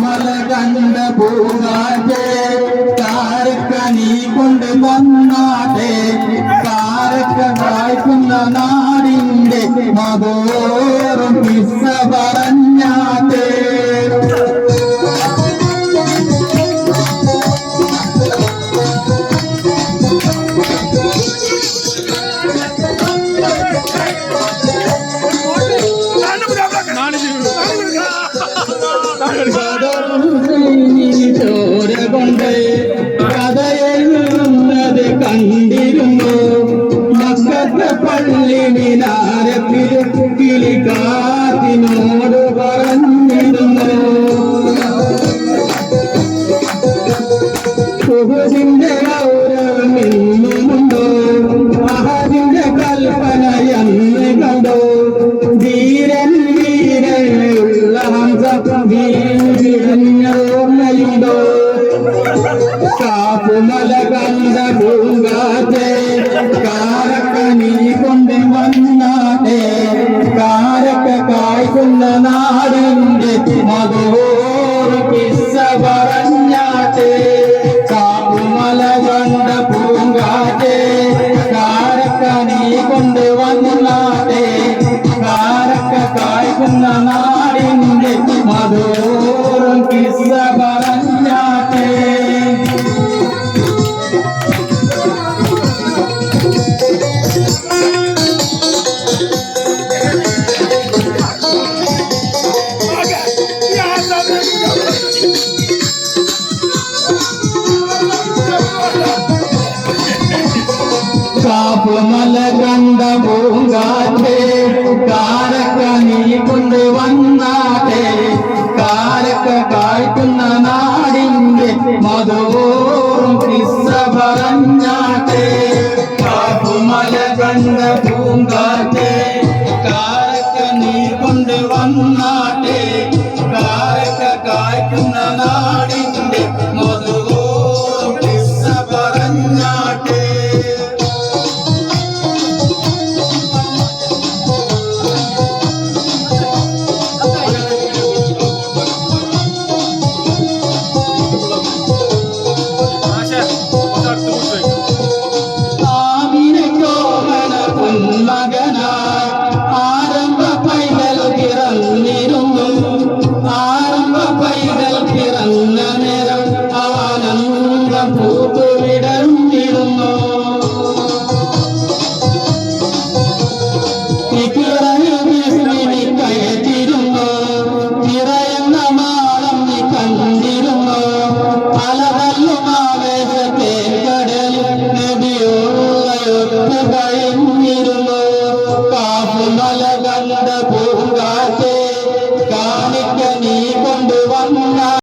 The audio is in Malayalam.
കാപ്പുമല കണ്ട പൂങ്കാറ്റേ കാരക്ക നീ കൊണ്ട് വന്നാട്ടേ താരക്ക വായിക്കുന്ന നാടിന്റെ മതോറും പറഞ്ഞാട്ടെ ചോര കൊണ്ട് കഥയെഴുതുന്നത് കണ്ടിരുന്നു. മക്കത്തെ പള്ളി മിനാരത്തിൽ കിളി കാത്തിനോട് പറഞ്ഞിരുന്നു. സുഹൃതിന്റെ കാരക്ക നീ കൊണ്ട് കായ്ക്കുന്ന നാടിന്റെ കിസ്സ പറഞ്ഞാട്ടെ മധുവും കിസ്സ പറഞ്ഞാട്ടെ കാപ്പുമല കണ്ട പൂങ്കാറ്റെ കാരക്ക നീ കൊണ്ട്